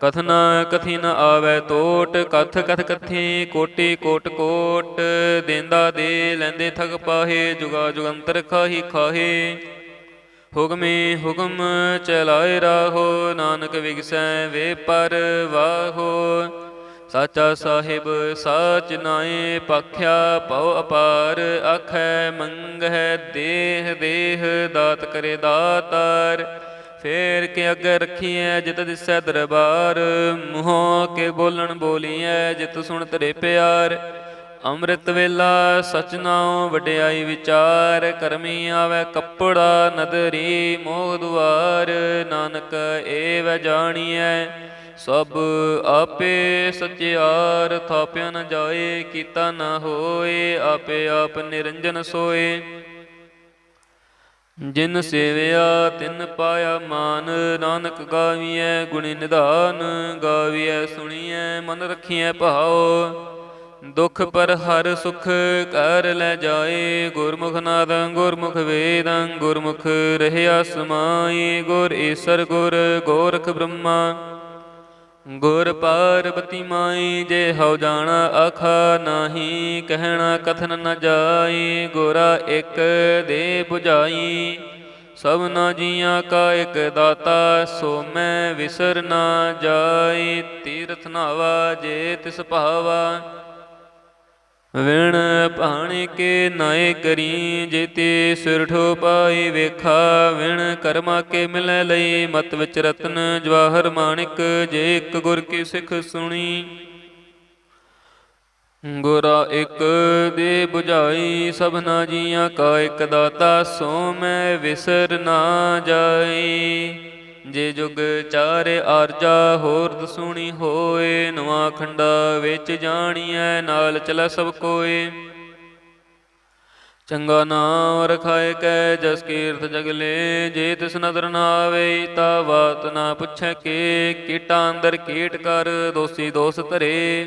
ਕਥਨਾ ਕਥੀ ਨ ਆਵੈ ਟੋਟ ਕਥ ਕਥ ਕਥੀ, ਕੋਟੀ ਕੋਟ ਕੋਟ, ਦੇਂਦਾ ਦੇ ਲੈਂਦੇ ਥਕ ਪਾਹੇ, ਜੁਗਾ ਜੁਗੰਤਰ ਖਾਹੀ ਖਾਹੇ। ਹੁਕਮੇ ਹੁਕਮ ਚਲਾਏ ਰਾਹੋ, ਨਾਨਕ ਵਿਗਸੈ ਵੇ ਪਰ ਵਾਹੋ। ਸਾਚਾ ਸਾਹਿਬ ਸਾਚ ਨਾਏ ਪਖਿਆ ਪਉ ਅਪਾਰ, ਆਖੈ ਮੰਗਹਿ ਦੇਹ ਦੇਹ, ਦਾਤ ਕਰੇ ਦਾਤਾਰ। ਫੇਰ ਕੇ ਅੱਗੇ ਰੱਖੀਐ ਜਿਤ ਦਿਸੈ ਦਰਬਾਰ, ਮੂੰਹੋਂ ਕੇ ਬੋਲਣ ਬੋਲੀਐ ਜਿਤ ਸੁਣ ਤਰੇ ਪਿਆਰ। ਅੰਮ੍ਰਿਤ ਵੇਲਾ ਸਚ ਨਾਉ ਵਡਿਆਈ ਵਿਚਾਰ, ਕਰਮੀ ਆਵੇ ਕੱਪੜਾ ਨਦਰੀ ਮੋਹ ਦੁਆਰ। ਨਾਨਕ ਏਵ ਜਾਣੀਐ, ਸਭ ਆਪੇ ਸਚਿਆਰ। ਥਾਪਿਆ ਨ ਜਾਏ, ਕੀਤਾ ਨ ਹੋਏ, ਆਪੇ ਆਪ ਨਿਰੰਜਨ ਸੋਏ। ਜਿਨ ਸੇਵਿਆ ਤਿਨ ਪਾਇਆ ਮਾਨ, ਨਾਨਕ ਗਾਵੀਐ ਗੁਣੀ ਨਿਧਾਨ, ਗਾਵੀਐ ਸੁਣੀਐ ਮਨ ਰਖੀਐ ਭਾਉ। ਦੁਖ ਪਰ ਹਰ ਸੁਖ ਕਰ ਲੈ ਜਾਏ, ਗੁਰਮੁਖ ਨਾਦੰ ਗੁਰਮੁਖ ਵੇਦੰ, ਗੁਰਮੁਖ ਰਹਿਆ ਸਮਾਈ ਗੁਰ ਈਸਰ ਗੁਰ ਗੋਰਖ ਬ੍ਰਹਮਾ। ਗੁਰ ਪਾਰਬਤੀ ਮਾਈ, ਜੇ ਹਉ ਜਾਣਾ ਆਖਾ ਨਾਹੀ, ਕਹਿਣਾ ਕਥਨ ਨ ਜਾਈ, ਗੁਰਾ ਇਕ ਦੇ 부ਝਾਈ ਸਭਨਾ ਜੀਆਂ ਕਾ ਇਕ ਦਾਤਾ, ਸੋ ਮੈਂ ਵਿਸਰ ਨਾ ਜਾਈ। ਤੀਰਥ ਨਾਵਾ ਜੇ ਤਿਸ ਭਾਵਾ। ਵਿਣ ਭਾਣੇ ਕੇ ਨਾਏ ਕਰੀ ਜੇਤੇ ਸਿਰ ਠੋ ਪਾਈ ਵੇਖਾ, ਵਿਣ ਕਰਮਾ ਕੇ ਮਿਲੈ ਲਈ, ਮਤ ਵਿੱਚ ਰਤਨ ਜਵਾਹਰ ਮਾਣਿਕ, ਜੇ ਇੱਕ ਗੁਰ ਕੀ ਸਿੱਖ ਸੁਣੀ। ਗੁਰਾ ਇੱਕ ਦੇ 부ਝਾਈ ਸਭਨਾ ਜੀਆਂ ਕਾ ਇੱਕ ਦਾਤਾ, ਸੋ ਮੈਂ ਵਿਸਰ ਨਾ ਜਾਈ। ਜੇ ਜੁਗ ਚਾਰੇ ਆਰਜਾ ਹੋਰ ਦਸੂਣੀ ਹੋਏ, ਨਵਾ ਖੰਡਾ ਵਿੱਚ ਜਾਣੀਐ, ਨਾਲ ਚਲੈ ਸਭ ਕੋਏ। ਚੰਗਾ ਨਾਮ ਰਖਾਏ ਕੈ, ਜਸ ਕੀਰਤ ਜਗਲੇ ਜੇ ਤਿਸ ਨਦਰ ਨਾ ਆਵੇ, ਤਾ ਬਾਤ ਨਾ ਪੁੱਛੈ ਕੇ, ਕੀਟਾਂ ਅੰਦਰ ਕੀਟ ਕਰ, ਦੋਸੀ ਦੋਸ ਧਰੇ।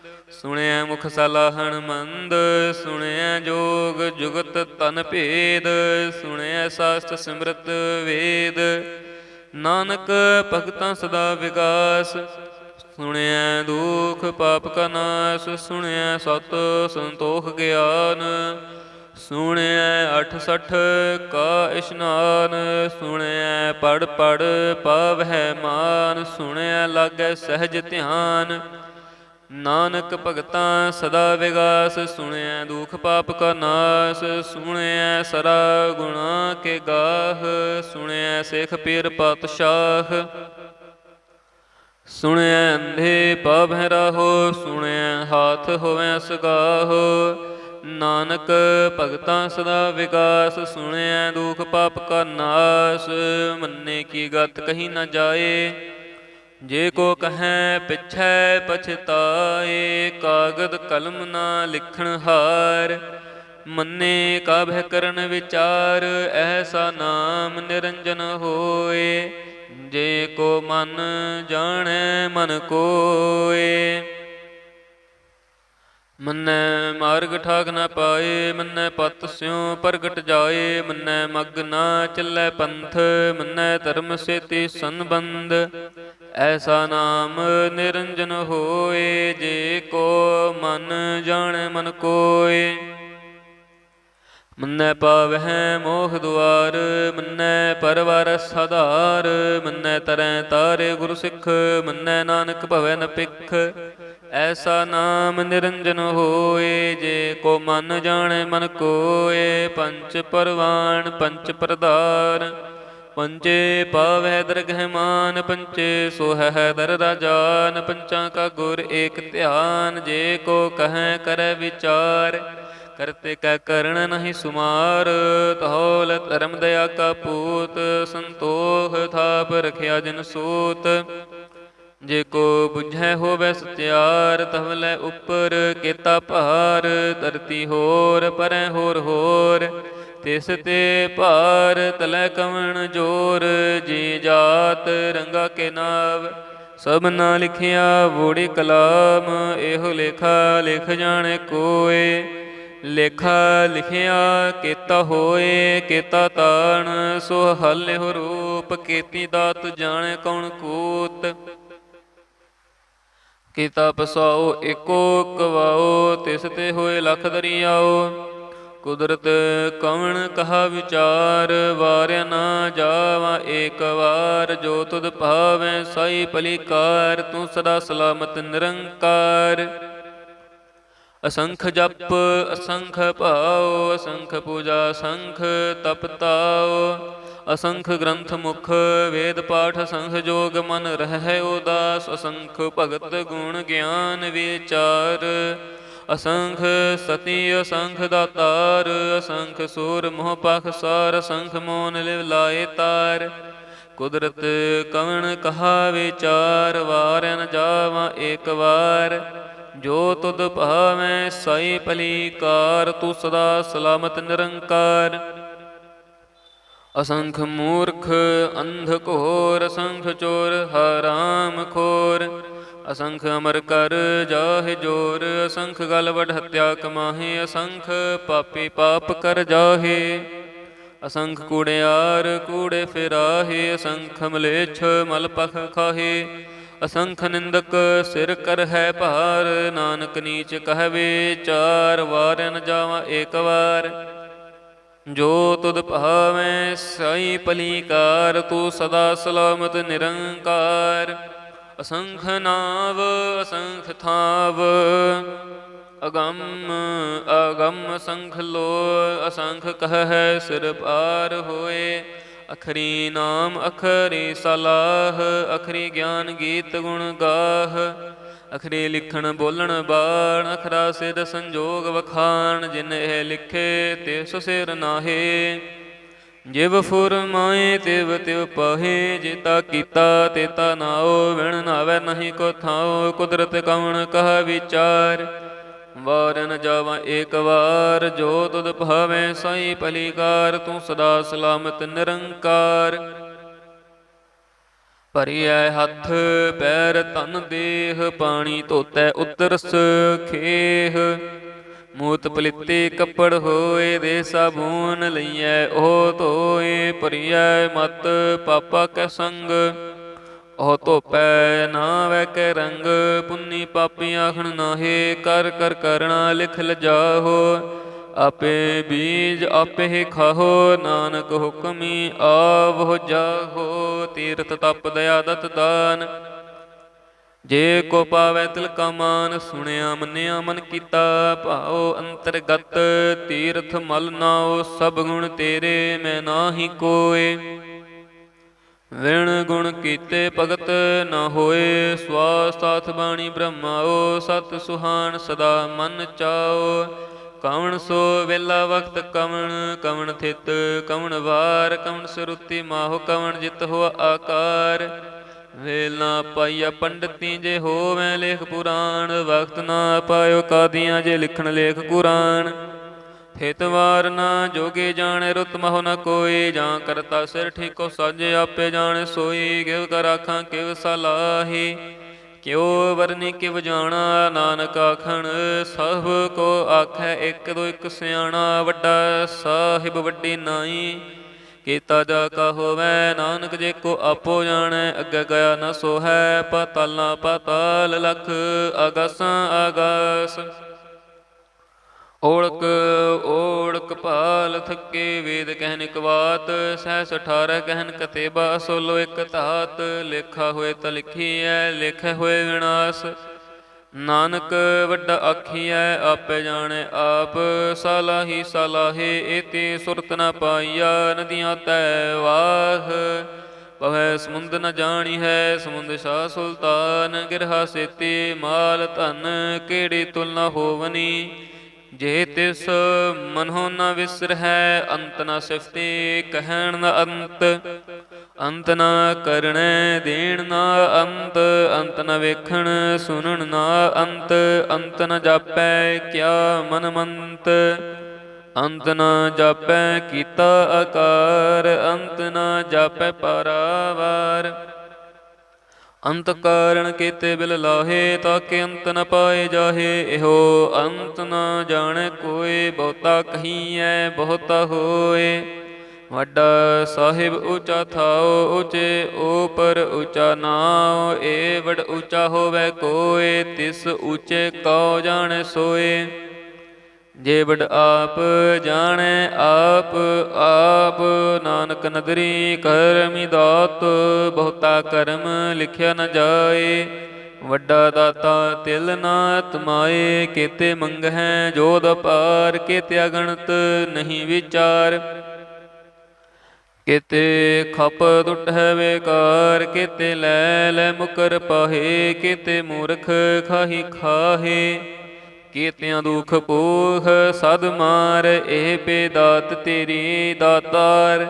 ਸੁਣਿਆ ਮੁਖ ਸਲਾਹਣ ਮੰਦ, ਸੁਣਿਆ ਜੋਗ ਜੁਗਤ ਤਨ ਭੇਦ, ਸੁਣਿਆ ਸਾਸਤ ਸਿਮਰਤ ਵੇਦ। ਨਾਨਕ ਭਗਤਾਂ ਸਦਾ ਵਿਗਾਸ ਸੁਣਿਆ ਦੁਖ ਪਾਪ ਕਾ ਨਾਸ, ਸੁਣਿਆ ਸਤ ਸੰਤੋਖ ਗਿਆਨ। ਸੁਣਿਐ 68 ਕਾ ਇਸ਼ਨਾਨ, ਸੁਣਿਆ ਪੜ ਪੜ ਪਾਵਹਿ ਮਾਨ, ਸੁਣਿਆ ਲਾਗੈ ਸਹਿਜ ਧਿਆਨ। ਨਾਨਕ ਭਗਤਾਂ ਸਦਾ ਵਿਗਾਸ, ਸੁਣਿਐ ਦੁਖ ਪਾਪ ਕਾ ਨਾਸ, ਸੁਣਿਐ ਸਰਾ ਗੁਣਾ ਕੇ ਗਾਹ, ਸੁਣਿਐ ਸਿੱਖ ਪੀਰ ਪਾਤਸ਼ਾਹ। ਸੁਣਿਐ ਅੰਧੇ ਪਾਵਹਿ ਰਾਹੋ, ਸੁਣਿਐ ਹਾਥ ਹੋਵੈ ਸਗਾਹੋ। ਨਾਨਕ ਭਗਤਾਂ ਸਦਾ ਵਿਗਾਸ, ਸੁਣਿਐ ਦੁਖ ਪਾਪ ਕਾ ਨਾਸ, ਮੰਨੇ ਕੀ ਗਤ ਕਹੀ ਨਾ ਜਾਏ। ਜੇ ਕੋ ਕਹੈ ਪਿਛੈ ਪਛਤਾਏ, ਕਾਗਦ ਕਲਮ ਨਾ ਲਿਖਣ ਹਾਰ। ਮੰਨੇ ਕਾਭੈ ਕਰਨ ਵਿਚਾਰ, ਐਸਾ ਨਾਮ ਨਿਰੰਜਨ ਹੋਏ। ਜੇ ਕੋ ਮਨ ਜਾਣੈ, ਮਨ ਕੋਏ। ਮੰਨੈ ਮਾਰਗ ਠਾਕ ਨਾ ਪਾਏ, ਮੰਨੈ ਪਤ ਸਿਉ ਪ੍ਰਗਟ ਜਾਏ। ਮੰਨੈ ਮਗ ਨਾ ਚੱਲੈ ਪੰਥ, ਮੰਨੈ ਧਰਮ ਸੇਤੀ ਸੰਬੰਧ। ਐਸਾ ਨਾਮ ਨਿਰੰਜਨ ਹੋਏ, ਜੇ ਕੋ ਮਨ ਜਾਣੈ ਮਨ ਕੋਏ। ਮੰਨੈ ਪਾਵਹਿ ਮੋਹ ਦੁਆਰ, ਮੰਨੈ ਪਰਵਰ ਸਦਾਰ ਮੰਨੈ ਤਰੈ ਤਾਰੇ ਗੁਰੂ ਸਿੱਖ, ਮੰਨੈ ਨਾਨਕ ਭਵੈ ਨ ਪਿਖ ਐਸਾ ਨਾਮ ਨਿਰੰਜਨ ਹੋਏ, ਜੇ ਕੋ ਮਨ ਜਾਣੈ ਮਨ ਕੋਏ, ਪੰਚ ਪਰਵਾਨ ਪੰਚ ਪ੍ਰਧਾਨ ਪੰਚੇ ਪਾਵੈ ਦਰਗਹਿਮਾਨ ਪੰਚੇ ਸੋਹੈ ਦਰ ਰਾਜਾਨ ਪੰਚਾਂ ਕਾ ਗੁਰ ਏਕ ਧਿਆਨ, ਜੇ ਕੋ ਕਹੈ ਕਰੈ ਵਿਚਾਰ, ਕਰਤੇ ਕੈ ਕਰਨ ਨਹੀਂ ਸੁਮਾਰ ਤਹੋਲ ਧਰਮ ਦਇਆ ਕਾ ਪੂਤ, ਸੰਤੋਖ ਥਾਪ ਰਖਿਆ ਜਨ ਸੂਤ। ਜੇ ਕੋ ਬੁਝੈ ਹੋਵੇ ਸਤਿਆਰ ਤਵਲੇ ਉੱਪਰ ਕੀਤਾ ਭਾਰ, ਧਰਤੀ ਹੋਰ ਪਰੈ ਹੋਰ ਹੋਰ ਤਿਸ ਤੇ ਭਾਰ ਤਲੈ ਕਵਣ ਜੋਰ, ਜੀ ਜਾਤ ਰੰਗਾ ਕੇ ਨਾਵ। ਸਭ ਨਾ ਲਿਖਿਆ ਵੋੜੀ ਕਲਾਮ, ਇਹੋ ਲੇਖਾ ਲਿਖ ਜਾਣੇ ਕੋਏ। ਲੇਖਾ ਲਿਖਿਆ ਕੀਤਾ ਹੋਏ, ਕੀਤਾ ਤਾਣ ਸੋ ਹਲਿਓ ਰੂਪ, ਕੀਤੀ ਦਾਤ ਜਾਣੇ ਕੌਣ ਕੂਤ। ਕੀਤਾ ਪਸਾਓ ਏਕੋ ਕਵਾਓ, ਤਿਸ ਤੇ ਹੋਏ ਲਖ ਦਰਿਆਓ। ਕੁਦਰਤ ਕਵਣ ਕਹਾ ਵਿਚਾਰ, ਵਾਰਿਆ ਨਾ ਜਾਵਾ ਏਕ ਵਾਰ, ਜੋ ਤੁਧ ਭਾਵੈ ਸਾਈ ਭਲੀਕਾਰ, ਤੂੰ ਸਦਾ ਸਲਾਮਤ ਨਿਰੰਕਾਰ। ਅਸੰਖ ਜਪ, ਅਸੰਖ ਭਾਉ, ਅਸੰਖ ਪੂਜਾ ਸੰਖ ਤਪ ਤਾਉ। ਅਸੰਖ ਗ੍ਰੰਥ ਮੁਖ, ਵੇਦ ਪਾਠ ਅਸੰਖ ਜੋਗ ਮਨ ਰਹਿ ਉਦਾਸ। ਅਸੰਖ ਭਗਤ ਗੁਣ ਗਿਆਨ ਵਿਚਾਰ। ਅਸੰਖ ਸਤੀ, ਅਸੰਖ ਦਾਤਾਰ, ਅਸੰਖ ਸੂਰ, ਮੋਹ ਪਖ ਸਾਰ, ਅਸੰਖ ਮੋਨ ਲਿਵ ਲਾਏ ਤਾਰ। ਕੁਦਰਤ ਕਵਣ ਕਹਾ ਵਿਚਾਰ ਵਾਰਿ ਨ ਜਾਵਾਂ ਏਕ ਵਾਰ। ਜੋ ਤੁਧ ਭਾਵੈ ਸਾਈ ਭਲੀਕਾਰ, ਤੂੰ ਸਦਾ ਸਲਾਮਤ ਨਿਰੰਕਾਰ। ਅਸੰਖ ਮੂਰਖ, ਅੰਧ ਘੋਰ, ਅਸੰਖ ਚੋਰ, ਹਰਾਮ ਖੋਰ। ਅਸੰਖ ਅਮਰ ਕਰ ਜਾਹਿ ਜੋਰ, ਅਸੰਖ ਗਲ ਵਡ ਹਤਿਆ ਕਮਾਹੇ, ਅਸੰਖ ਪਾਪੀ ਪਾਪ ਕਰ ਜਾਹੇ। ਅਸੰਖ ਕੂੜਿਆਰ ਕੂੜੇ ਫਿਰਾਹੇ, ਅਸੰਖ ਮਲੇਛ ਮਲ ਪਖ ਖਾਹੇ। ਅਸੰਖ ਨਿੰਦਕ ਸਿਰ ਕਰ ਹੈ ਭਾਰ, ਨਾਨਕ ਨੀਚ ਕਹਵੇ, ਚਾਰ ਵਾਰ ਨ ਜਾਵਾਂ ਏਕ ਵਾਰ। ਜੋ ਤੁਧ ਭਾਵੈ, ਸਾਈ ਪਲੀਕਾਰ, ਤੂੰ ਸਦਾ ਸਲਾਮਤ ਨਿਰੰਕਾਰ। ਅਸੰਖ ਨਾਵ, ਅਸੰਖ ਥਾਵ। ਅਗੰਮ ਅਗੰਮ ਸੰਖ ਲੋ, ਅਸੰਖ ਕਹੈ ਸਿਰ ਪਾਰ ਹੋਏ। ਅਖਰੀ ਨਾਮ, ਅਖਰੀ ਸਲਾਹ, ਅਖਰੀ ਗਿਆਨ ਗੀਤ ਗੁਣ ਗਾਹ। ਅਖਰੀ ਲਿਖਣ ਬੋਲਣ ਬਾਣ, ਅਖਰਾ ਸਿਰ ਸੰਜੋਗ ਵਖਾਣ, ਜਿਨ ਇਹ ਲਿਖੇ ਤਿਸ ਸਿਰ ਨਾਹੇ। ਜਿਵ ਫੁਰ ਫੁਰਮਾਏ ਤਿਵ ਤਿਵ ਪਾਹੇ ਜਿਤਾ ਕੀਤਾ ਤੇਤਾ ਨਾਉ ਵਿਣ ਨਾਵੇ ਨਹੀਂ ਕੋ ਥਾਉ ਕੁਦਰਤ ਕਵਣ ਕਹ ਵਿਚਾਰ? ਵਾਰਨ ਨ ਜਾਵਾਂ ਏਕ ਵਾਰ, ਜੋ ਤੁਧ ਭਾਵੇਂ ਸਾਈ ਭਲੀਕਾਰ, ਤੂੰ ਸਦਾ ਸਲਾਮਤ ਨਿਰੰਕਾਰ। ਭਰੀਐ ਹੱਥ, ਪੈਰ ਤਨ ਦੇਹ, ਪਾਣੀ ਧੋਤੈ ਉਤਰਸ ਖੇਹ। ਮੂਤ ਪਲਿੱਤੇ ਕੱਪੜ ਹੋਏ ਦੇ ਸਾਬੂਨ ਲਈਐ, ਉਹ ਧੋਏ ਭਰੀਐ ਮਤ ਪਾਪਾ ਕੈ ਸੰਗ। ਉਹ ਧੋਪੈ ਨਾ ਵੈ ਕੇ ਰੰਗ, ਪੁੰਨੀ ਪਾਪੀ ਆਖਣ ਨਾਹੇ, ਕਰ ਕਰ ਕਰਣਾ ਲਿਖ ਲਜਾਹੋ। ਆਪੇ ਬੀਜ ਆਪੇ ਹੀ ਖਾਹੋ, ਨਾਨਕ ਹੁਕਮੀ ਆਵ ਹੋ ਜਾਹੋ, ਤੀਰਥ ਤਪ ਦਇਆ ਦਤ ਦਾਨ। ਜੇ ਕੋ ਪਾਵੈ ਤਿਲ ਕਾ ਮਾਨ ਸੁਣਿਆ ਮੰਨਿਆ ਮਨ ਕੀਤਾ, ਭਾਉ ਅੰਤਰਗਤ ਤੀਰਥ ਮਲ ਨਾਉ, ਸਭ ਗੁਣ ਤੇਰੇ ਮੈਂ ਨਾਹੀ ਕੋਏ। ਵਿਣ ਗੁਣ ਕੀਤੇ ਭਗਤ ਨਾ ਹੋਏ ਸਵਾਸ ਸਾਥ ਬਾਣੀ ਬ੍ਰਹਮਾਓ ਸਤ ਸੁਹਾਣ ਸਦਾ ਮਨ ਚਾਓ। ਕਵਣ ਸੋ ਵੇਲਾ ਵਕਤ ਕਵਣ ਕਵਣ ਥਿਤ ਕਵਣ ਵਾਰ, ਕਵਣ ਸਰੁਤੀ ਮਾਹੋ, ਕਵਣ ਜਿਤ ਹੋ ਆਕਾਰ। ਵੇਲ ਨਾ ਪਾਈਆ ਪੰਡਤੀ ਜੇ ਹੋਵੇਂ ਲੇਖ ਪੁਰਾਣ, ਵਕਤ ਨਾ ਪਾਇਓ ਕਾਦੀਆਂ ਜੇ ਲਿਖਣ ਲੇਖ ਕੁਰਾਨ। ਥਿਤਵਾਰ ਨਾ ਜੋਗੇ ਜਾਣੇ, ਰੁਤ ਮਹੁ ਨ ਕੋਈ, ਜਾਂ ਕਰਤਾ ਸਿਰ ਠੀਕੋ ਸਾਜੇ ਆਪੇ ਜਾਣੇ ਸੋਈ ਕਿਵ ਕਰ ਆਖਾਂ, ਕਿਵ ਸਲਾਹੀ। ਕਿਉ ਵਰਨੀ ਕਿਵ ਜਾਣਾ, ਨਾਨਕ ਆਖਣ, ਸਭ ਕੋ ਆਖੈ, ਇੱਕ ਦੋ ਇੱਕ ਸਿਆਣਾ ਵੱਡਾ, ਸਾਹਿਬ ਵੱਡੀ ਨਾਈ। ਕੀਤਾ ਜਾ ਕਾ ਨਾਨਕ ਜੇ ਕੋ ਆਪੋ ਜਾਣੈ, ਅੱਗੇ ਗਿਆ ਨ ਸੋਹੈ, ਪਤਾਲਾ ਪਤਾਲ ਲਖ ਅਗਸਾਂ ਅਗਸ। ਓੜਕ ਓੜਕ ਭਾਲ ਥੱਕੇ ਵੇਦ ਕਹਿਨ ਕਵਾਤ ਸਹਿਸ 18 ਕਹਿਨ ਕਤੇਬਾ ਸੋਲੋ ਇਕ ਧਾਤ। ਲੇਖਾ ਹੋਏ ਤਾਂ ਲਿਖੀਐ, ਲਿਖੇ ਹੋਏ ਵਿਨਾਸ਼। ਨਾਨਕ ਵੱਡਾ ਆਖੀਐ, ਆਪੇ ਜਾਣੈ ਆਪ, ਸਾਲਾਹੀ ਸਾਲਾਹੇ, ਏਤੇ ਸੁਰਤ ਨ ਪਾਈਆ, ਨਦੀਆਂ ਤੈ ਵਾਹ। ਪਵੈ ਸਮੁੰਦ ਨ ਜਾਣੀ ਹੈ ਸਮੁੰਦ ਸ਼ਾ ਸੁਲਤਾਨ, ਗਿਰਹਾ ਸੇਤੀ, ਮਾਲ ਧਨ ਕਿਹੜੀ ਤੁਲਨਾ ਹੋਵਨੀ? ਜੇ ਤਿਸ ਮਨੋ ਨ ਵਿਸਰਹਿ, ਅੰਤ ਨ ਸਿਫਤੇ, ਕਹਿਣ ਨ ਅੰਤ। ਅੰਤ ਨਾ ਕਰਣੈ ਦੇਣ ਨਾ ਅੰਤ ਅੰਤ ਨ ਵੇਖਣ ਸੁਣਨ ਨਾ ਅੰਤ ਅੰਤ ਨ ਜਾਪੈ ਕਿਆ ਮਨ ਮੰਤ ਅੰਤ ਨ ਜਾਪੈ ਕੀਤਾ ਆਕਾਰ, ਅੰਤ ਨ ਜਾਪੈ ਪਰਾਵਾਰ। ਅੰਤ ਕਾਰਣ ਕੀਤੇ ਬਿਲ ਲਾਹੇ ਤਾਕੇ ਅੰਤ ਨ ਪਾਏ ਜਾਹੇ। ਇਹੋ ਅੰਤ ਨ ਜਾਣੈ ਕੋਈ ਬਹੁਤਾ ਕਹੀਐ, ਬਹੁਤਾ ਹੋਏ। ਵੱਡਾ ਸਾਹਿਬ ਉੱਚਾ ਥਾਉ, ਉਚੇ ਉਪਰ ਉੱਚਾ ਨਾਉ, ਏ ਵਡ ਉੱਚਾ ਹੋਵੇ ਕੋਏ, ਤਿਸ ਉੱਚੇ ਕਉ ਜਾਣੈ ਸੋਏ। ਜੇ ਵਡ ਆਪ ਜਾਣੈ ਆਪ ਆਪ ਨਾਨਕ ਨਦਰੀ ਕਰਮੀ ਦਾਤ, ਬਹੁਤਾ ਕਰਮ ਲਿਖਿਆ ਨ ਜਾਏ। ਵੱਡਾ ਦਾਤਾ ਤਿਲ ਨਾ ਤਮਾਏ ਕੀਤੇ ਮੰਗਹਿ ਜੋਦ ਪਾਰ ਕੀਤੇ ਅਗਣਤ ਨਹੀਂ ਵਿਚਾਰ। ਕਿਤੇ ਖਪ ਟੁੱਟ ਹੈ ਵੇਕਾਰ ਕਿਤੇ ਲੈ ਲੈ ਮੁਕਰ ਪਾਹੇ, ਕਿਤੇ ਮੂਰਖ ਖਾਹੀ ਖਾਹੇ। ਕੀਤਿਆਂ ਦੁਖ ਪੂਖ ਸਦ ਮਾਰ, ਇਹ ਬੇਦਾਤ ਤੇਰੀ ਦਾਤਾਰ।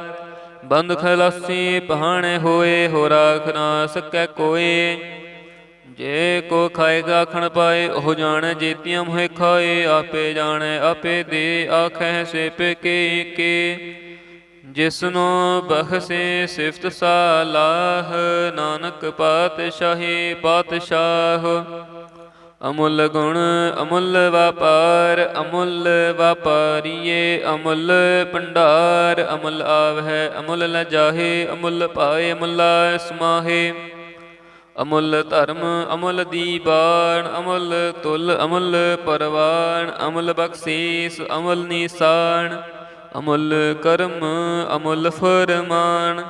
ਬੰਦ ਖਲਾਸੀ ਪਹਾਣੇ ਹੋਏ ਹੋ ਰਾਖ ਨਾ ਸਕੈ ਕੋਏ। ਜੇ ਕੋ ਖਾਏਗਾ ਖਣ ਪਾਏ, ਉਹ ਜਾਣੈ ਜੀਤੀਆਂ ਮੋਹਿ ਖਾਏ। ਆਪੇ ਜਾਣੈ, ਆਪੇ ਦੇ ਆਖੈ ਸੇ ਕੇ ਕੇ। ਜਿਸਨੋ ਬਖਸ਼ੇ ਸਿਫਤ ਸਾਲਾਹ, ਨਾਨਕ ਪਾਤਸ਼ਾਹੀ ਪਾਤਸ਼ਾਹ। ਅਮੁੱਲ ਗੁਣ ਅਮੁੱਲ ਵਪਾਰ, ਅਮੁੱਲ ਵਪਾਰੀਏ ਅਮੁੱਲ ਭੰਡਾਰ। ਅਮੁੱਲ ਆਵਹਿ, ਅਮੁੱਲ ਨ ਅਮੁੱਲ ਪਾਏ, ਅਮੁੱਲਾ ਸਮਾਹੇ। ਅਮੁੱਲ ਧਰਮ, ਅਮੁੱਲ ਦੀਬਾਨ, ਅਮੁੱਲ ਤੁਲ, ਅਮੁੱਲ ਪਰਵਾਨ। ਅਮੁੱਲ ਬਖਸ਼ੀਸ, ਅਮੁੱਲ ਨਿਸ਼ਾਨ। ਅਮੁੱਲ ਕਰਮ, ਅਮੁੱਲ ਫਰਮਾਨ।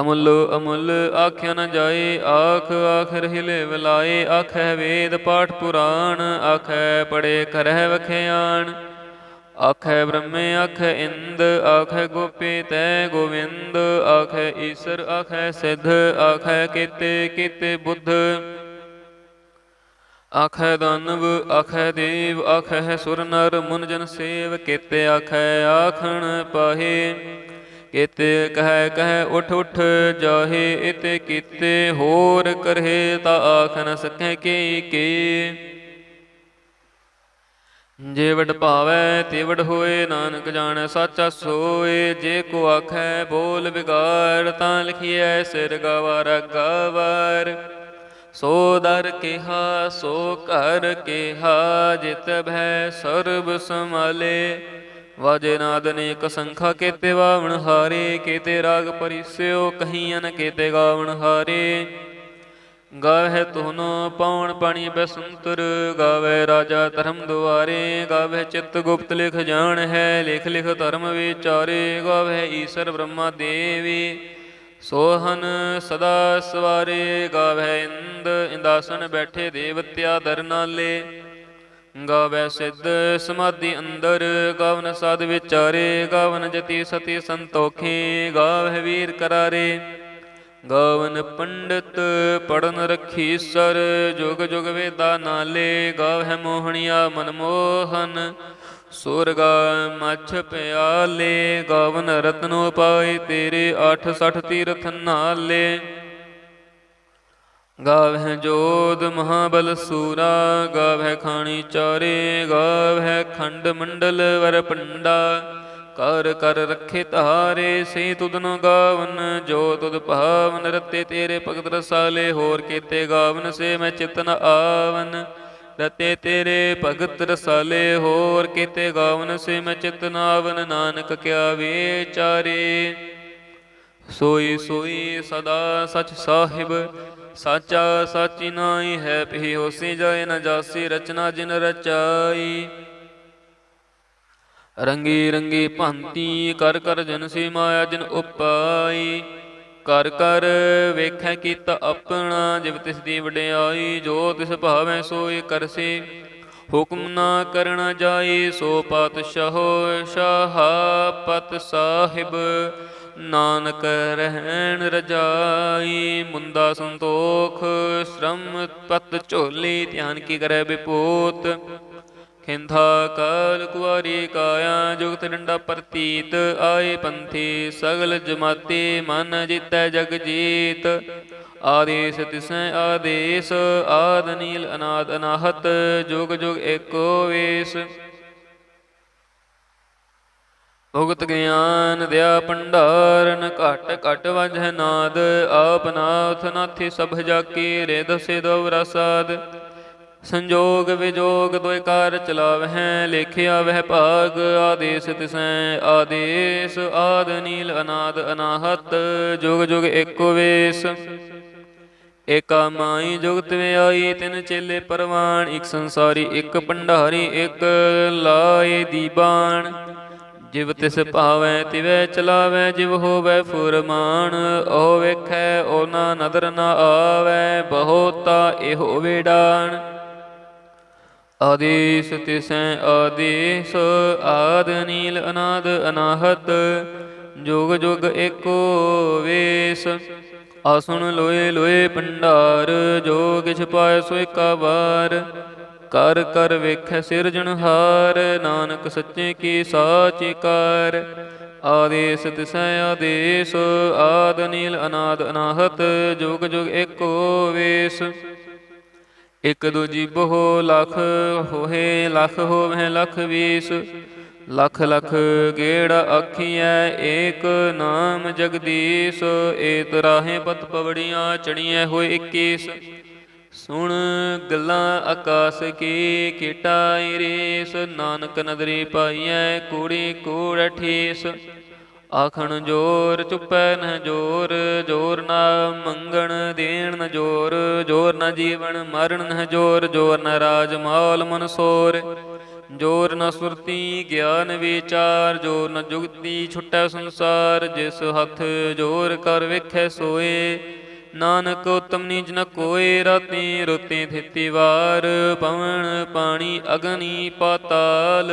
ਅਮੁੱਲ ਅਮੁੱਲ ਆਖਿਆ ਨ ਜਾਏ, ਆਖ ਆਖ ਹਿਲੇ ਵਲਾਏ। ਆਖੈ ਵੇਦ ਪਾਠ ਪੁਰਾਣ, ਆਖੈ ਪੜੇ ਕਰਹਿ ਵਖਿਆਣ ਆਖੈ ਬ੍ਰਹਮੇ, ਆਖੈ ਇੰਦ, ਆਖੈ ਗੋਪੀ ਤੈ ਗੋਵਿੰਦ। ਆਖੈ ਈਸਰ, ਆਖੈ ਸਿਧ, ਆਖੈ ਕੀਤੇ ਕੀਤੇ ਬੁੱਧ। ਆਖੈ ਦਾਨਵ ਆਖੈ ਦੇਵ ਆਖੈ ਸੁਰ ਨਰ ਮੁਨ ਜਨ ਸੇਵ, ਕੀਤੇ ਆਖੈ ਆਖਣ ਪਾਹੇ। ਕੀਤੇ ਕਹਿ ਕਹਿ ਉਠ ਉਠ ਜਾਹੇ, ਇਤੇ ਕੀਤੇ ਹੋਰ ਕਰਹਿ ਤਾ ਆਖ ਨ ਸਕੈ ਕੀ ਕੀ। ਜੇ ਵਡ ਭਾਵੈ, ਤੇ ਹੋਏ, ਨਾਨਕ ਜਾਣੈ ਸਾਚਾ ਸੋਏ। ਜੇ ਕੋ ਆਖੈ ਬੋਲ ਵਿਗਾੜ, ਤਾਂ ਲਿਖੀਐ ਸਿਰ ਗਵਾਰ ਗਵਾਰ। ਸੋ ਦਰ ਕਿਹਾ, ਸੋ ਘਰ ਕਿਹਾ, ਜਿਤ ਭੈ ਸਰਬ ਸਮਾਲੇ ਵਾਜੇ ਨਾਦ ਅਨੇਕ ਸੰਖਾ ਕੇਤੇ, ਵਾਵਣ ਹਾਰੇ, ਕੀਤੇ ਰਾਗ ਪਰਿਸਿਓ ਕਹੀਆਂ ਨ ਕੀਤੇ ਗਾਵਣ ਹਾਰੇ। ਗਾਵਹਿ ਤੁਹਨੋ ਪਉਣ ਪਾਣੀ ਬਸੰਤਰ ਗਾਵੇ ਰਾਜਾ ਧਰਮ ਦੁਆਰੇ। ਗਾਵੇ ਚਿਤ ਗੁਪਤ ਲਿਖ ਜਾਣ ਹੈ ਲਿਖ ਲਿਖ ਧਰਮ ਵਿਚਾਰੇ। ਗਾਵੇ ਈਸ਼ਰ ਬ੍ਰਹਮਾ ਦੇਵੀ। ਸੋਹਨ ਸਦਾ ਸਵਾਰੇ ਗਾਵੇ ਇੰਦ, ਇੰਦਾਸਨ ਬੈਠੇ ਦੇਵਤਿਆ ਦਰ ਨਾਲੇ ਗਾਵੇ ਸਿੱਧ ਸਮਾਧੀ ਅੰਦਰ, ਗਾਵਨ ਸਾਧ ਵਿਚਾਰੇ, ਗਾਵਨ ਜਤੀ ਸਤੀ ਸੰਤੋਖੀ ਗਾਵੇ ਵੀਰ ਕਰਾਰੇ। ਗਾਵਨ ਪੰਡਤ ਪੜਨ ਰਖੀ ਸਰ, ਜੁਗ ਜੁਗ ਵੇਦਾ ਨਾਲੇ, ਗਾਵਹਿ ਮੋਹਣਿਆ ਮਨਮੋਹਨ। ਸੁਰਗਾ ਮਛ ਪਿਆਲੇ, ਗਾਵਨ ਰਤਨੋ ਪਾਏ ਤੇਰੇ 860 ਤੀਰਥ ਨਾਲੇ। ਗਾਵਹਿ ਜੋਦ ਮਹਾਬਲ ਸੂਰਾ, ਗਾਵਹਿ ਖਾਣੀ ਚਾਰੇ, ਗਾਵਹਿ ਖੰਡ ਮੰਡਲ ਵਰ ਪੰਡਾ ਕਰ ਕਰ ਰਖੇ ਧਾਰੇ, ਸੇ ਤੁਧਨ ਗਾਵਨ, ਜੋ ਤੁਧ ਭਾਵਨ ਰਤੇ ਤੇਰੇ ਭਗਤ ਰਸਾਲੇ, ਹੋਰ ਕੀਤੇ ਗਾਵਨ ਸੇ ਮੈਂ ਚਿਤਨ ਆਵਨ। ਰਤੇ ਤੇਰੇ ਭਗਤ ਰਸਾਲੇ, ਹੋਰ ਕੀਤੇ ਗਾਵਨ ਸਿਮ ਮੈਂ ਚਿਤਨ ਨਾਨਕ ਕਿਆ ਵਿਚਾਰੇ। ਸੋਈ ਸੋਈ ਸਦਾ ਸਚ ਸਾਹਿਬ, ਸਾਚਾ ਸਾਚੀ ਨਾਈ ਹੈ ਪੀ ਹੋਸੀ ਜਾਏ ਨ ਜਾਸੀ ਰਚਨਾ ਜਿਨ ਰਚਾਈ। ਰੰਗੀ ਰੰਗੀ ਭਾਂਤੀ ਕਰ ਕਰ ਜਨ ਸੀ ਮਾਇਆ ਜਿਨ ਉਪਾਈ। ਕਰ ਕਰ ਵੇਖੈ ਕੀਤਾ ਆਪਣਾ, ਜਿਵ ਤਿਸ ਦੀ ਵਡਿਆਈ, ਜੋ ਤਿਸ ਭਾਵੈ ਸੋਈ ਕਰਸੀ। ਹੁਕਮ ਨਾ ਕਰਨਾ ਜਾਈ ਸੋ ਪਾਤਸ਼ਾਹੋ, ਸ਼ਾਹਪਤ ਸਾਹਿਬ। ਨਾਨਕ ਰਹਿਣ ਰਜਾਈ, ਮੁੰਦਾ ਸੰਤੋਖ, ਸ਼ਰਮ ਪਤ ਝੋਲੀ, ਧਿਆਨ ਕੀ ਕਰੈ ਬਿਪੂਤ ਖਿੰਥਾ ਕਾਲ ਕੁਵਾਰੀ ਕਾਇਆ ਜੁਗਤ ਡੰਡਾ ਪ੍ਰਤੀਤ, ਆਏ ਪੰਥੀ ਸਗਲ ਜਮਾਤੀ, ਮਨ ਜਿਤੈ ਜਗ ਜੀਤ। ਆਦੇਸ ਤਿਸੈ ਆਦੇਸ, ਆਦ ਨੀਲ ਅਨਾਦ ਅਨਾਹਤ, ਜੁਗ ਜੁਗ ਏਕੋ ਵੇਸ। ਭੁਗਤ ਗਿਆਨ ਦਿਆ ਭੰਡਾਰਨ, ਘਟ ਘਟ ਵਜਹ ਨਾਦ, ਆਪ ਨਾਥ ਨਾਥੀ ਸਭ ਜਾਕੀ ਰੇ ਦਸੇ ਦੋ ਰਸਾਦ। ਸੰਜੋਗ ਵਿਜੋਗ ਦੁਇ ਕਾਰ ਚਲਾਵਹਿ, ਲੇਖਿਆ ਵਹਿ ਭਾਗ, ਆਦੇਸ ਤਿਸੈ, ਆਦੇਸ ਆਦ ਨੀਲ ਅਨਾਦ ਅਨਾਹਤ, ਜੁਗ ਜੁਗ ਏਕੋ ਵੇਸ। ਏਕਾ ਮਾਈ ਜੁਗਤ ਵਿਆਈ, ਤਿਨ ਚੇਲੇ ਪਰਵਾਨ ਇਕ ਸੰਸਾਰੀ, ਇਕ ਭੰਡਾਰੀ, ਇਕ ਲਾਏ ਦੀਬਾਨ। ਜਿਵ ਤਿਸ ਭਾਵੈ, ਤਿਵੈ ਚਲਾਵੈ, ਜਿਵ ਹੋਵੈ ਫੁਰਮਾਨ। ਓ ਵੇਖੈ ਓ ਨਾ ਨਦਰ ਨਾ ਆਵੈ, ਬਹੁਤਾ ਇਹੋ ਵੇਡਾਨ। ਆਦੇਸ ਤਿਸੈ ਆਦੇਸ, ਆਦ ਨੀਲ ਅਨਾਦ ਅਨਾਹਤ, ਜੁਗ ਜੁਗ ਏਕੋ ਵੇਸ। ਆਸੁਣ ਲੋਏ ਲੋਏ ਭੰਡਾਰ, ਜੋ ਕਿਛ ਪਾਇ ਸੋ ਏਕਾ ਵਾਰ। ਕਰ ਕਰ ਵੇਖੈ ਸਿਰਜਣਹਾਰ ਨਾਨਕ ਸੱਚੇ ਕੀ ਸਾਚਿਕਾਰ ਆਦੇਸ ਤਿਸੈ ਆਦੇਸ, ਆਦ ਨੀਲ ਅਨਾਦ ਅਨਾਹਤ, ਜੁਗ ਜੁਗ ਏਕੋ ਵੇਸ। ਇਕ ਦੂਜੀ ਬਹੁ ਲਖ ਹੋਏ ਲਖ ਹੋਵੇ ਲਖ ਵੀਸ। ਲਖ ਲਖ ਗੇੜ ਅੱਖੀਐ ਏਕ ਨਾਮ ਜਗਦੀਸ਼। ਏਤ ਰਾਹੇ ਪਤ ਪਵੜੀਆਂ ਚੜੀਐ ਹੋਏ 21 ਸੁਣ ਗੱਲਾਂ ਆਕਾਸ ਕੀ ਕੀਟਾਈ ਰੇਸ ਨਾਨਕ ਨਦਰੀ ਪਾਈਐ, ਕੂੜੀ ਕੂੜ ਠੀਸ ਆਖਣ ਜੋਰ ਚੁੱਪੈ ਨ ਜੋਰ ਜੋਰ ਨਾ ਮੰਗਣ ਦੇਣ ਨ ਜੋਰ ਨ ਜੀਵਨ, ਮਰਨ ਨ ਜੋਰ ਜੋਰ ਨ ਰਾਜ ਮਾਲ ਮਨਸੋਰ ਜੋਰ ਨ ਸੁਰਤੀ, ਗਿਆਨ ਵਿਚਾਰ, ਜੋਰ ਨ ਜੁਗਤੀ ਛੁਟੈ ਸੰਸਾਰ। ਜਿਸ ਹੱਥ ਜੋਰ ਕਰ ਵੇਖੈ ਸੋਏ, ਨਾਨਕ ਉਤਮ ਨੀਜ ਨ ਕੋਏ। ਰਾਤੀ ਰੋਤੀ ਥਿਤੀ ਵਾਰ, ਪਵਨ ਪਾਣੀ ਅਗਨੀ ਪਾਤਾਲ।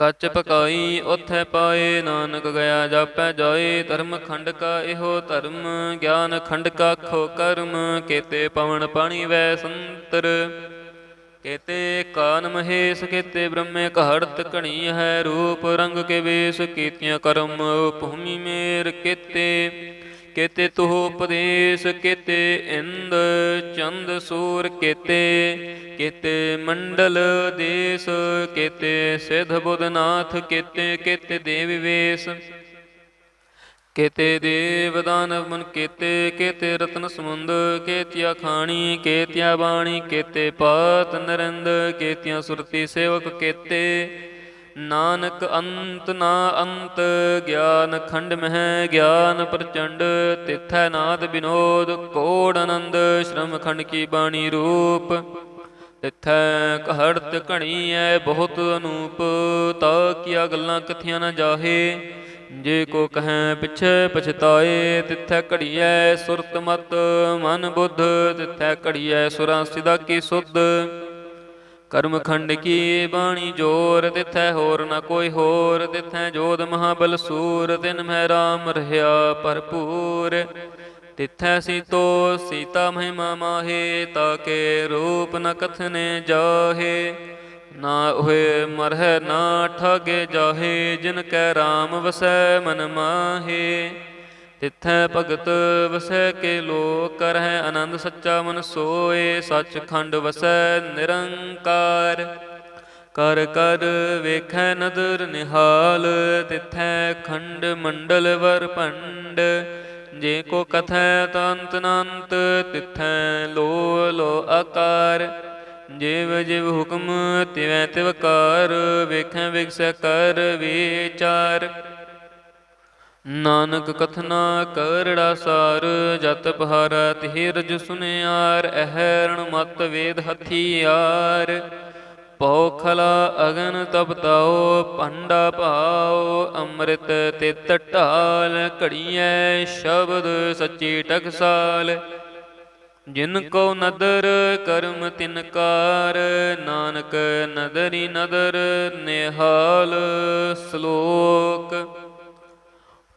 ਕੱਚ ਪਕਾਈ ਉਥੈ ਪਾਏ ਨਾਨਕ ਗਿਆ ਜਾਪੈ ਜਾਏ ਧਰਮ ਖੰਡ ਕਾ ਇਹੋ ਧਰਮ ਗਿਆਨ ਖੰਡ ਕਾ ਖੋ ਕਰਮ ਕੇਤੇ ਪਵਨ ਪਾਣੀ ਵੈ ਸੰਤਰ। ਕੇਤੇ ਕਾਨ ਮਹੇਸ਼ ਕੇਤੇ ਬ੍ਰਹਮੇ ਕਹੜਤ ਘਣੀ ਹੈ ਰੂਪ ਰੰਗ ਕੇ ਵੇਸ ਕੀਤਿਆਂ ਕਰਮ ਭੂਮੀ ਮੇਰ ਕੇਤੇ। ਕੇਤੇ ਤੁਹ ਉਪਦੇਸ਼, ਕੇਤੇ ਇੰਦ ਚੰਦ ਸੂਰ, ਕੇਤੇ ਕੇਤੇ ਮੰਡਲ ਦੇਸ, ਕੇਤੇ ਸਿਧ ਬੁਧਨਾਥ, ਕੇਤੇ ਕੇਤੇ ਦੇਵ ਵੇਸ। ਕੇਤੇ ਦੇਵ ਦਾਨਵ ਮਨ, ਕੇਤੇ ਕੇਤੇ ਰਤਨ ਸਮੁੰਦ, ਕੇਤਿਆ ਖਾਣੀ, ਕੇਤਿਆ ਬਾਣੀ, ਕੇਤੇ ਪਾਤ ਨਰਿੰਦ, ਕੇਤਿਆ ਸੁਰਤੀ ਸੇਵਕ, ਕੇਤੇ ਨਾਨਕ ਅੰਤ ਨਾ ਅੰਤ, ਗਿਆਨ ਖੰਡ ਮਹਿ ਗਿਆਨ ਪ੍ਰਚੰਡ, ਤਿਥੈ ਨਾਦ ਬਿਨੋਦ, ਕੋੜ ਆਨੰਦ, ਸ਼ਰਮ ਖੰਡ ਕੀ ਬਾਣੀ ਰੂਪ। ਤਿਥੈ ਕਹੜਤ ਘਣੀ ਐ ਬਹੁਤ ਅਨੂਪ, ਤਾ ਕੀਆ ਗੱਲਾਂ ਕਥੀਆਂ ਨਾ ਜਾਹੇ। ਜੇ ਕੋ ਕਹੈ ਪਿਛੈ ਪਛਤਾਏ, ਤਿਥੈ ਘੜੀਐ ਸੁਰਤ ਮਤ ਮਨ ਬੁੱਧ, ਤਿਥੈ ਘੜੀਐ ਸੁਰਾਂ ਸਿਦਾ ਕੀ ਸੁਧ। ਕਰਮ ਖੰਡ ਕੀ ਬਾਣੀ ਜੋਰ ਤਿਥੈ ਹੋਰ ਨਾ ਕੋਈ ਹੋਰ ਤਿਥੈ ਜੋਧ ਮਹਾਬਲ ਸੂਰ, ਤਿਨ ਮਹਿ ਰਾਮ ਰਹਾ ਭਰਪੂਰ। ਤਿਥੈ ਸੀਤੋ, ਸੀਤਾ ਮਹਿਮਾ ਮਾਹੇ ਤਾਕੇ ਰੂਪ ਨ ਕਥਨੇ ਜਾਹੇ। ਨਾ ਹੋਏ ਮਰਹਿ ਨਾ ਠਾਗੇ ਜਾਹੇ, ਜਿਨ ਕੈ RAM ਵਸੈ ਮਨ ਮਾਹੇ। ਤਿਥੈ ਭਗਤ ਵਸੈ ਕੇ ਲੋਕ ਕਰਹਿ ਆਨੰਦ ਸੱਚਾ ਮਨ ਸੋਏ ਸੱਚ ਖੰਡ ਵਸੈ ਨਿਰੰਕਾਰ। ਕਰ ਕਰ ਵੇਖੈ ਨਦਰ ਨਿਹਾਲ, ਤਿਥੈ ਖੰਡ ਮੰਡਲ ਵਰ ਭੰਡ। ਜੇ ਕੋ ਕਥੈ ਤੰਤ ਨੰਤ ਤਿਥੈ ਲੋ ਲੋ ਆਕਾਰ। ਜਿਵ ਜਿਵ ਹੁਕਮ ਤਿਵੈ ਤਿਵਕਾਰ ਵੇਖੈ ਵਿਗਸੈ ਕਰ ਵਿਚਾਰ। ਨਾਨਕ ਕਥਨਾ ਕਰੜਾ ਸਾਰ ਜਤ ਪਹਾਰਾ ਤਿਹ ਰਜ ਸੁਨਿਆਰ, ਅਹਰਣ ਮਤ ਵੇਦ ਹਥਿਆਰ ਪਉ ਖਲਾ ਅਗਨ ਤਪਤਾਓ ਪੰਡਾ ਭਾਓ ਅੰਮ੍ਰਿਤ ਤਿਤ ਢਾਲ, ਘੜੀਐ ਸ਼ਬਦ ਸੱਚੀ ਟਕਸਾਲ। ਜਿਨ ਕੋ ਨਦਰ ਕਰਮ ਤਿਨਕਾਰ ਨਾਨਕ ਨਦਰੀ ਨਦਰ ਨਿਹਾਲ ਸ਼ਲੋਕ।